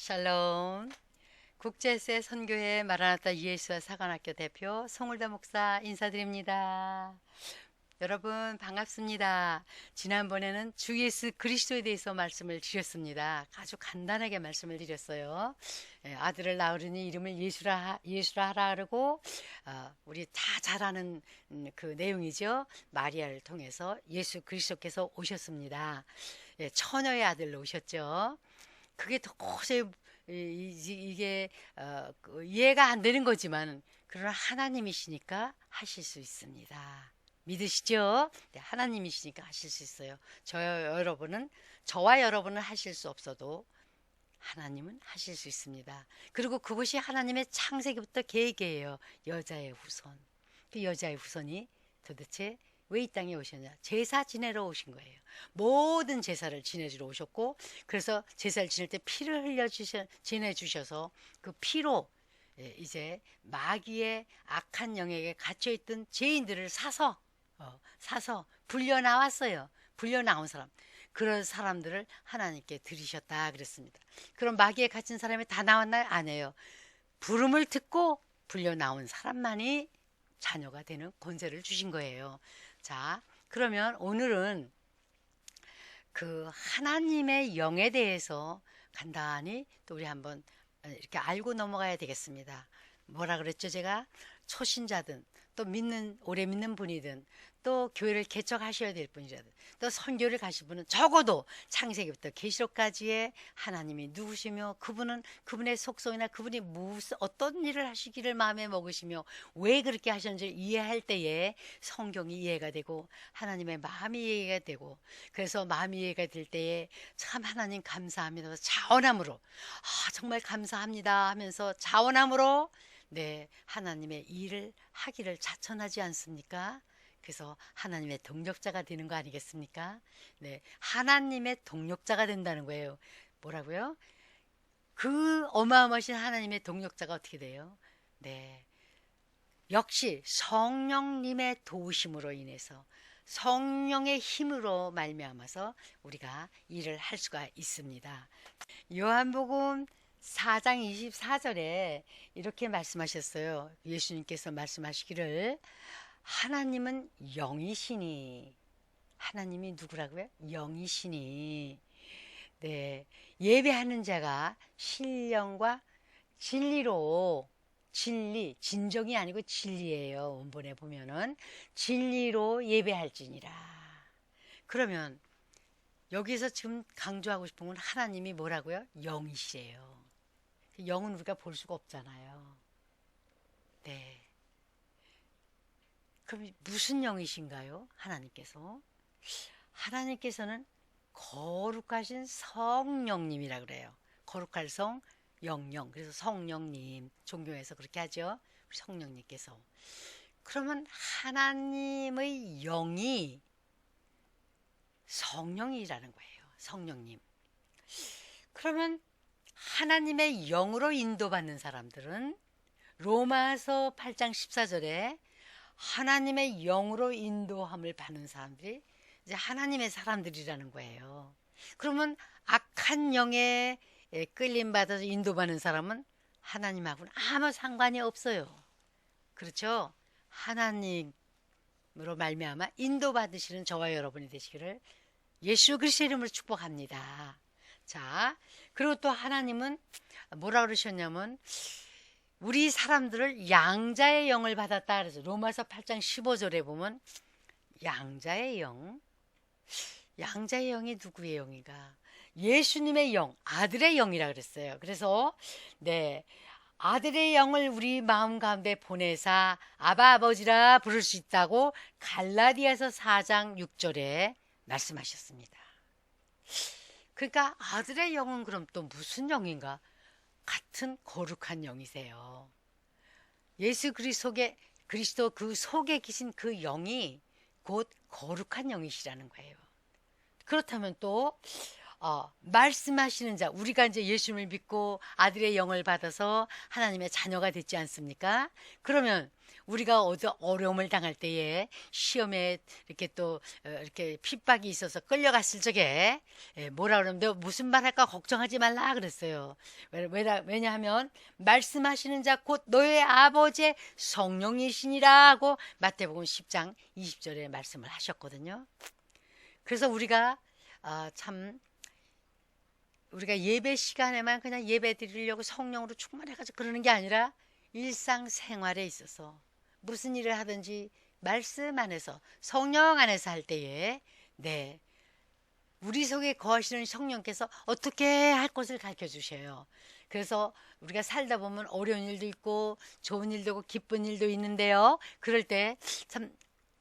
샬롬. 국제세 선교회 마라나타 예수와 사관학교 대표 송울다 목사 인사드립니다. 여러분 반갑습니다. 지난번에는 주 예수 그리스도에 대해서 말씀을 드렸습니다. 아주 간단하게 말씀을 드렸어요. 예, 아들을 낳으려니 이름을 예수라 하- 예수라 하라 그러고 어, 우리 다 잘 아는 음, 그 내용이죠. 마리아를 통해서 예수 그리스도께서 오셨습니다. 예, 처녀의 아들로 오셨죠. 그게 도저히 이게 어, 그 이해가 안 되는 거지만 그러나 하나님이시니까 하실 수 있습니다. 믿으시죠? 네, 하나님이시니까 하실 수 있어요. 저 여러분은 저와 여러분은 하실 수 없어도 하나님은 하실 수 있습니다. 그리고 그것이 하나님의 창세기부터 계획이에요. 여자의 후손. 그 여자의 후손이 도대체 왜 이 땅에 오셨냐? 제사 지내러 오신 거예요. 모든 제사를 지내주러 오셨고, 그래서 제사를 지낼 때 피를 흘려 주셔 지내 주셔서 그 피로 예, 이제 마귀의 악한 영에게 갇혀 있던 죄인들을 사서 어, 사서 불려 나왔어요. 불려 나온 사람. 그런 사람들을 하나님께 드리셨다 그랬습니다. 그럼 마귀에 갇힌 사람이 다 나왔나요? 아니에요. 부름을 듣고 불려 나온 사람만이 자녀가 되는 권세를 주신 거예요. 자, 그러면 오늘은 그 하나님의 영에 대해서 간단히 또 우리 한번 이렇게 알고 넘어가야 되겠습니다. 뭐라 그랬죠? 제가 초신자든 또 믿는 오래 믿는 분이든 또 교회를 개척하셔야 될 분이라든 또 선교를 가실 분은 적어도 창세기부터 계시록까지의 하나님이 누구시며 그분은 그분의 속성이나 그분이 무슨 어떤 일을 하시기를 마음에 먹으시며 왜 그렇게 하셨는지 이해할 때에 성경이 이해가 되고 하나님의 마음이 이해가 되고 그래서 마음이 이해가 될 때에 참 하나님 감사합니다. 자원함으로 아 정말 감사합니다 하면서 자원함으로 네 하나님의 일을 하기를 자천하지 않습니까? 그래서 하나님의 동력자가 되는 거 아니겠습니까? 네, 하나님의 동력자가 된다는 거예요. 뭐라고요? 그 어마어마하신 하나님의 동력자가 어떻게 돼요? 네, 역시 성령님의 도우심으로 인해서 성령의 힘으로 말미암아서 우리가 일을 할 수가 있습니다. 요한복음 4장 24절에 이렇게 말씀하셨어요. 예수님께서 말씀하시기를 하나님은 영이시니 하나님이 누구라고요? 영이시니 네 예배하는 자가 신령과 진리로 진리 진정이 아니고 진리예요. 원본에 보면은 진리로 예배할지니라. 그러면 여기서 지금 강조하고 싶은 건 하나님이 뭐라고요? 영이시래요. 영은 우리가 볼 수가 없잖아요. 네. 그럼 무슨 영이신가요? 하나님께서 하나님께서는 거룩하신 성령님이라 그래요. 거룩할 성 영영. 그래서 성령님 종교에서 그렇게 하죠. 성령님께서. 그러면 하나님의 영이 성령이라는 거예요. 성령님. 그러면 하나님의 영으로 인도받는 사람들은 로마서 8장 14절에 하나님의 영으로 인도함을 받는 사람들이 이제 하나님의 사람들이라는 거예요. 그러면 악한 영에 끌림 받아서 인도받는 사람은 하나님하고는 아무 상관이 없어요. 그렇죠? 하나님으로 말미암아 인도받으시는 저와 여러분이 되시기를 예수 그리스도의 이름으로 축복합니다. 자, 그리고 또 하나님은 뭐라 그러셨냐면 우리 사람들을 양자의 영을 받았다 그래서 로마서 8장 15절에 보면 양자의 영 양자의 영이 누구의 영인가? 예수님의 영, 아들의 영이라 그랬어요. 그래서 네. 아들의 영을 우리 마음 가운데 보내사 아바 아버지라 부를 수 있다고 갈라디아서 4장 6절에 말씀하셨습니다. 그러니까 아들의 영은 그럼 또 무슨 영인가? 같은 거룩한 영이세요. 예수 그리스도의 그리스도 그 속에 계신 그 영이 곧 거룩한 영이시라는 거예요. 그렇다면 또 어, 말씀하시는 자, 우리가 이제 예수님을 믿고 아들의 영을 받아서 하나님의 자녀가 됐지 않습니까? 그러면 우리가 어디 어려움을 당할 때에 시험에 이렇게 또 어, 이렇게 핍박이 있어서 끌려갔을 적에 예, 뭐라 그러면 너 무슨 말 할까 걱정하지 말라 그랬어요. 왜냐하면 말씀하시는 자 곧 너의 아버지의 성령이시니라고 마태복음 10장 20절에 말씀을 하셨거든요. 그래서 우리가 아, 참 우리가 예배 시간에만 그냥 예배 드리려고 성령으로 충만해가지고 그러는 게 아니라 일상생활에 있어서 무슨 일을 하든지 말씀 안에서 성령 안에서 할 때에 네 우리 속에 거하시는 성령께서 어떻게 할 것을 가르쳐 주셔요. 그래서 우리가 살다 보면 어려운 일도 있고 좋은 일도 있고 기쁜 일도 있는데요. 그럴 때 참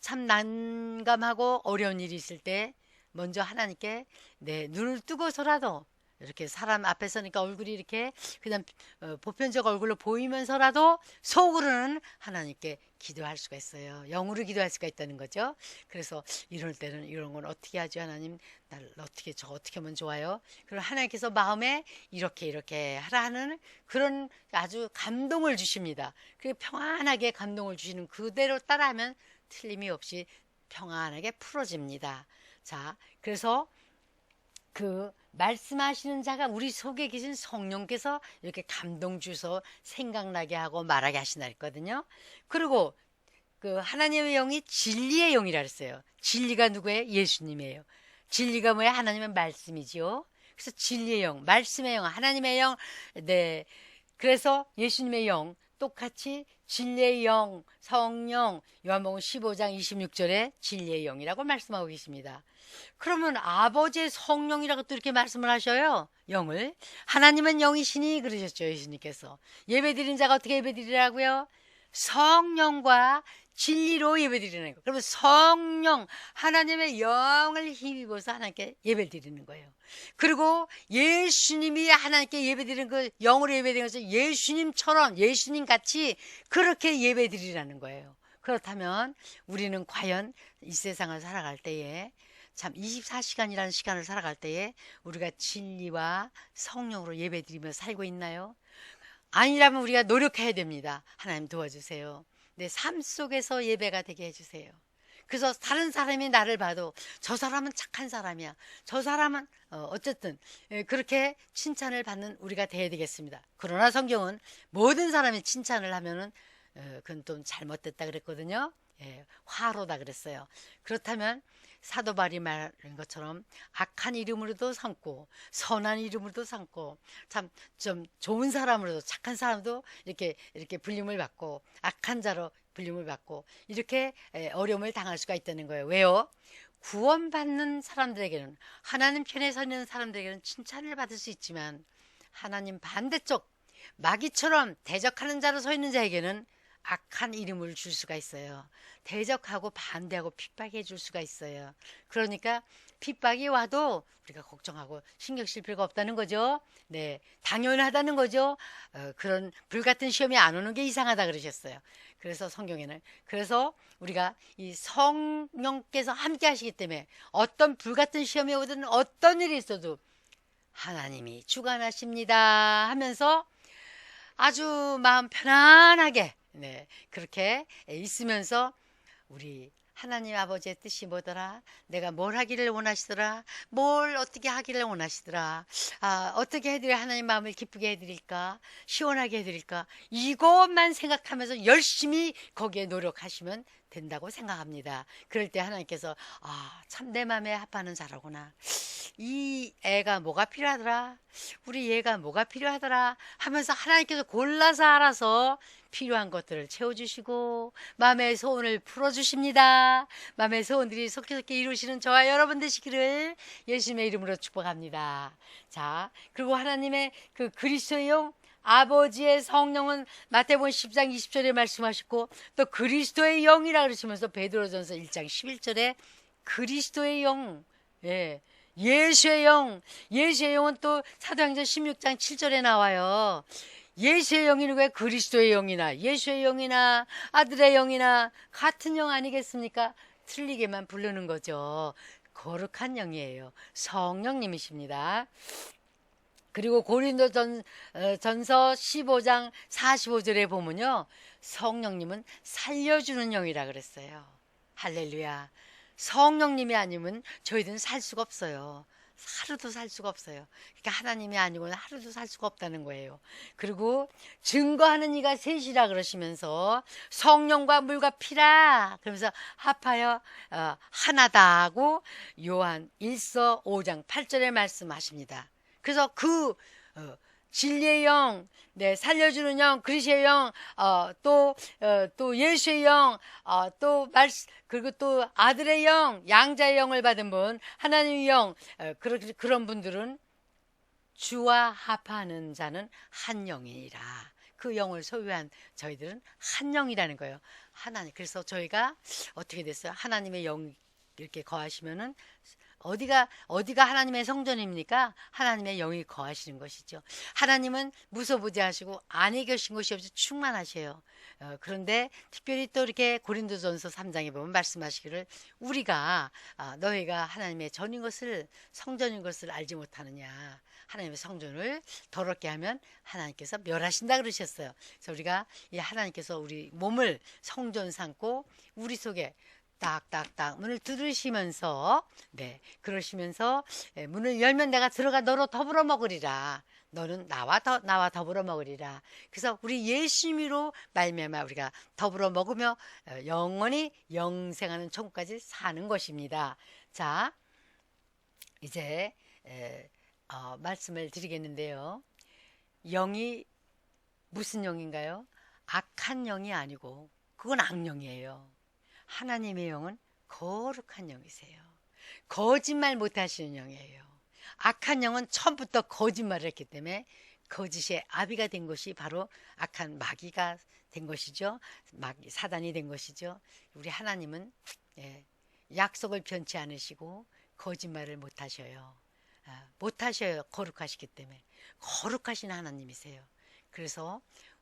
참 난감하고 어려운 일이 있을 때 먼저 하나님께 내 눈을 뜨고서라도 이렇게 사람 앞에 서니까 얼굴이 이렇게 그냥 어, 보편적 얼굴로 보이면서라도 속으로는 하나님께 기도할 수가 있어요. 영으로 기도할 수가 있다는 거죠. 그래서 이럴 때는 이런 건 어떻게 하죠, 하나님? 날 어떻게 저 어떻게 하면 좋아요? 그럼 하나님께서 마음에 이렇게 이렇게 하라 하는 그런 아주 감동을 주십니다. 그 평안하게 감동을 주시는 그대로 따라하면 틀림이 없이 평안하게 풀어집니다. 자, 그래서 그 말씀하시는 자가 우리 속에 계신 성령께서 이렇게 감동 주서 생각나게 하고 말하게 하신다 했거든요. 그리고 그 하나님의 영이 진리의 영이라 그랬어요. 진리가 누구예요? 예수님이에요. 진리가 뭐야? 하나님의 말씀이지요. 그래서 진리의 영, 말씀의 영, 하나님의 영, 네. 그래서 예수님의 영, 똑같이 진리의 영, 성령, 요한복음 15장 26절에 진리의 영이라고 말씀하고 계십니다. 그러면 아버지의 성령이라고 또 이렇게 말씀을 하셔요. 영을. 하나님은 영이시니 그러셨죠. 예수님께서. 예배 드리는 자가 어떻게 예배 드리라고요? 성령과 진리로 예배 드리는 거. 그러면 성령, 하나님의 영을 힘입어서 하나님께 예배 드리는 거예요. 그리고 예수님이 하나님께 예배 드리는 그 영으로 예배 드리는 것을 예수님처럼 예수님 같이 그렇게 예배 드리라는 거예요. 그렇다면 우리는 과연 이 세상을 살아갈 때에 참 24시간이라는 시간을 살아갈 때에 우리가 진리와 성령으로 예배 드리며 살고 있나요? 아니라면 우리가 노력해야 됩니다. 하나님 도와주세요. 내 삶 속에서 예배가 되게 해주세요. 그래서 다른 사람이 나를 봐도 저 사람은 착한 사람이야. 저 사람은 어, 어쨌든 예, 그렇게 칭찬을 받는 우리가 돼야 되겠습니다. 그러나 성경은 모든 사람이 칭찬을 하면은 어, 그건 좀 잘못됐다 그랬거든요. 예, 화로다 그랬어요. 그렇다면 사도 바울이 말한 것처럼 악한 이름으로도 삼고 선한 이름으로도 삼고 참 좀 좋은 사람으로도 착한 사람도 이렇게 이렇게 불림을 받고 악한 자로 불림을 받고 이렇게 에, 어려움을 당할 수가 있다는 거예요. 왜요? 구원받는 사람들에게는 하나님 편에 서 있는 사람들에게는 칭찬을 받을 수 있지만 하나님 반대쪽 마귀처럼 대적하는 자로 서 있는 자에게는 악한 이름을 줄 수가 있어요. 대적하고 반대하고 핍박해 줄 수가 있어요. 그러니까 핍박이 와도 우리가 걱정하고 신경 쓸 필요가 없다는 거죠. 네, 당연하다는 거죠. 어, 그런 불같은 시험이 안 오는 게 이상하다 그러셨어요. 그래서 성경에는 그래서 우리가 이 성령께서 함께 하시기 때문에 어떤 불같은 시험이 오든 어떤 일이 있어도 하나님이 주관하십니다 하면서 아주 마음 편안하게 네, 그렇게 있으면서 우리 하나님 아버지의 뜻이 뭐더라? 내가 뭘 하기를 원하시더라? 뭘 어떻게 하기를 원하시더라? 아, 어떻게 해드려 하나님 마음을 기쁘게 해드릴까? 시원하게 해드릴까? 이것만 생각하면서 열심히 거기에 노력하시면 된다고 생각합니다. 그럴 때 하나님께서 아, 참 내 마음에 합하는 자라구나. 이 애가 뭐가 필요하더라? 우리 얘가 뭐가 필요하더라? 하면서 하나님께서 골라서 알아서 필요한 것들을 채워주시고 마음의 소원을 풀어주십니다. 마음의 소원들이 속히 이루시는 저와 여러분 되시기를 예수님의 이름으로 축복합니다. 자, 그리고 하나님의 그 그리스도의 영 아버지의 성령은 마태복음 10장 20절에 말씀하셨고 또 그리스도의 영이라 그러시면서 베드로전서 1장 11절에 그리스도의 영 예. 예수의 영, 예수의 영은 또 사도행전 16장 7절에 나와요. 예수의 영이 왜 그리스도의 영이나 예수의 영이나 아들의 영이나 같은 영 아니겠습니까? 틀리게만 부르는 거죠. 거룩한 영이에요. 성령님이십니다. 그리고 고린도 전, 어, 전서 15장 45절에 보면요. 성령님은 살려주는 영이라 그랬어요. 할렐루야. 성령님이 아니면 저희들은 살 수가 없어요. 하루도 살 수가 없어요. 그러니까 하나님이 아니고는 하루도 살 수가 없다는 거예요. 그리고 증거하는 이가 셋이라 그러시면서 성령과 물과 피라 그러면서 합하여 어, 하나다 하고 요한 1서 5장 8절에 말씀하십니다. 그래서 그 어, 진리의 영, 네, 살려주는 영, 그리스의 영, 어, 또, 어, 또 예수의 영, 어, 또 말, 그리고 또 아들의 영, 양자의 영을 받은 분, 하나님의 영, 어, 그런, 그런 분들은 주와 합하는 자는 한 영이라. 그 영을 소유한 저희들은 한 영이라는 거예요. 하나님. 그래서 저희가 어떻게 됐어요? 하나님의 영 이렇게 거하시면은 어디가 어디가 하나님의 성전입니까? 하나님의 영이 거하시는 것이죠. 하나님은 무소부지 하시고 안에 계신 것이 없이 충만하셔요. 어, 그런데 특별히 또 이렇게 고린도전서 3장에 보면 말씀하시기를 우리가 아, 너희가 하나님의 전인 것을 성전인 것을 알지 못하느냐. 하나님의 성전을 더럽게 하면 하나님께서 멸하신다 그러셨어요. 그래서 우리가 이 하나님께서 우리 몸을 성전 삼고 우리 속에 딱딱딱 문을 두드리시면서 네 그러시면서 예, 문을 열면 내가 들어가 너로 더불어 먹으리라. 너는 나와 더 나와 더불어 먹으리라. 그래서 우리 예수님으로 말미암아 우리가 더불어 먹으며 어, 영원히 영생하는 천국까지 사는 것입니다. 자 이제 에, 어, 말씀을 드리겠는데요. 영이 무슨 영인가요? 악한 영이 아니고 그건 악령이에요 하나님의 영은 거룩한 영이세요. 거짓말 못 하시는 영이에요. 악한 영은 처음부터 거짓말을 했기 때문에 거짓의 아비가 된 것이 바로 악한 마귀가 된 것이죠. 마귀, 사단이 된 것이죠. 우리 하나님은 예, 약속을 변치 않으시고 거짓말을 못 하셔요. 아, 못 하셔요. 거룩하시기 때문에. 거룩하신 하나님이세요. 그래서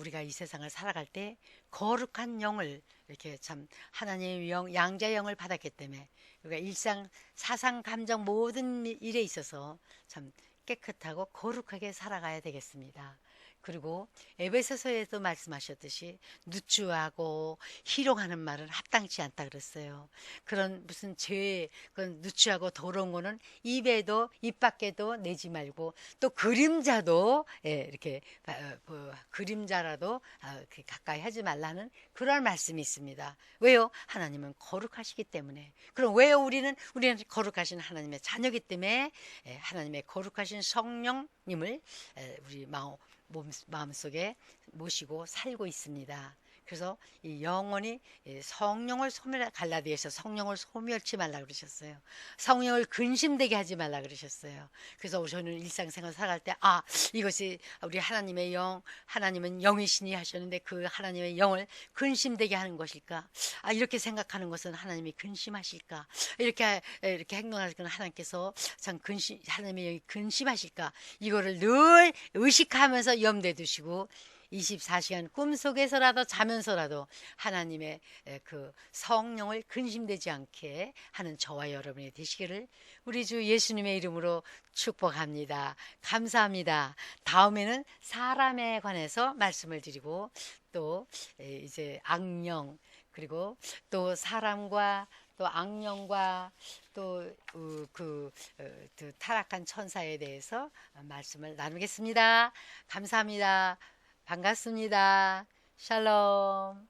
우리가 이 세상을 살아갈 때 거룩한 영을 이렇게 참 하나님의 영, 양자의 영을 받았기 때문에 우리가 일상, 사상, 감정 모든 일에 있어서 참 깨끗하고 거룩하게 살아가야 되겠습니다. 그리고 에베소서에도 말씀하셨듯이 누추하고 희롱하는 말은 합당치 않다 그랬어요. 그런 무슨 죄, 그런 누추하고 더러운 거는 입에도 입 밖에도 내지 말고 또 그림자도 예, 이렇게 어, 그 그림자라도 아, 가까이 하지 말라는 그런 말씀이 있습니다. 왜요? 하나님은 거룩하시기 때문에. 그럼 왜요? 우리는 우리는 거룩하신 하나님의 자녀기 때문에 예, 하나님의 거룩하신 성령님을 예, 우리 마음 마음속에 모시고 살고 있습니다. 그래서 이 영원히 성령을 소멸 갈라디아서 성령을 소멸치 말라 그러셨어요. 성령을 근심되게 하지 말라 그러셨어요. 그래서 저는 일상생활 살아갈 때 아 이것이 우리 하나님의 영 하나님은 영이시니 하셨는데 그 하나님의 영을 근심되게 하는 것일까? 아 이렇게 생각하는 것은 하나님이 근심하실까? 이렇게 이렇게 행동하는 하나님께서 참 근심 하나님의 영이 근심하실까? 이거를 늘 의식하면서 염두에 두시고 24시간 꿈속에서라도 자면서라도 하나님의 그 성령을 근심되지 않게 하는 저와 여러분이 되시기를 우리 주 예수님의 이름으로 축복합니다. 감사합니다. 다음에는 사람에 관해서 말씀을 드리고 또 이제 악령 그리고 또 사람과 또 악령과 또그 어, 그, 그 타락한 천사에 대해서 말씀을 나누겠습니다. 감사합니다. 반갑습니다. 샬롬.